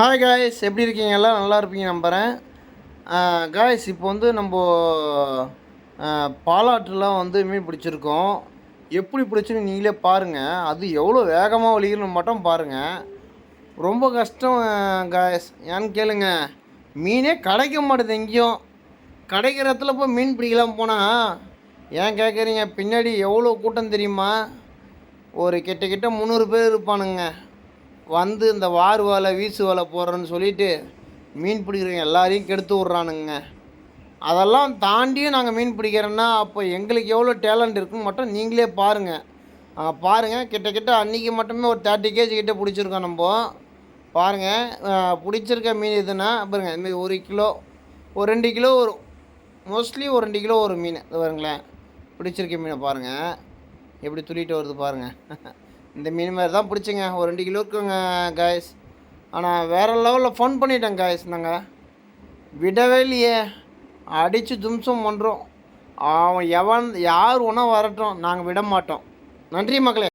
Hi guys எப்படி இருக்கீங்க? எல்லாம் நல்லா இருப்பீங்க நம்புகிறேன் காய்ஸ் இப்போ வந்து நம்ம பாலாற்றுலாம் வந்து மீன் பிடிச்சிருக்கோம். எப்படி பிடிச்சுன்னு நீங்களே பாருங்கள் அது எவ்வளோ வேகமாக வலிக்கணும்னு மட்டும் பாருங்கள் ரொம்ப கஷ்டம் காய்ஸ் ஏன்னு கேளுங்க. மீனே கிடைக்க மாட்டேது எங்கேயும். கிடைக்கிற இடத்துல போய் மீன் பிடிக்கலாம் போனால் ஏன் கேட்குறீங்க பின்னாடி எவ்வளோ கூட்டம் தெரியுமா? ஒரு கிட்ட கிட்ட முந்நூறு பேர் இருப்பானுங்க. வந்து இந்த வார் வலை வீசு வலை போடுறேன்னு சொல்லிட்டு மீன் பிடிக்கிறவங்க எல்லாரையும் கெடுத்து விட்றானுங்க. அதெல்லாம் தாண்டியும் நாங்கள் மீன் பிடிக்கிறோன்னா அப்போ எங்களுக்கு எவ்வளோ டேலண்ட் இருக்குன்னு மட்டும் நீங்களே பாருங்கள் பாருங்கள் கிட்ட கிட்ட அன்றைக்கி மட்டுமே ஒரு தேர்ட்டி கேஜி கிட்ட பிடிச்சிருக்கோம் நம்ம. பாருங்கள் பிடிச்சிருக்க மீன் எதுனா பாருங்கள் இதுமாரி ஒரு கிலோ ஒரு ரெண்டு கிலோ வரும் மோஸ்ட்லி ஒரு ரெண்டு கிலோ ஒரு மீன். இது பாருங்களேன் பிடிச்சிருக்க மீனை பாருங்கள் எப்படி துள்ளிட்டு வருது பாருங்கள் இந்த மீன் மாதிரி தான் பிடிச்சிங்க. ஒரு ரெண்டு கிலோ இருக்குங்க காய்ஸ் ஆனால் வேறு லெவலில் ஃபோன் பண்ணிட்டேன் காய்ஸ் நாங்கள் விடவே இல்லையே. அடித்து தும்சம் பண்ணுறோம் அவன் எவன் யார் ஒன்றா வரட்டும் நாங்கள் விட மாட்டோம். நன்றி மக்களே.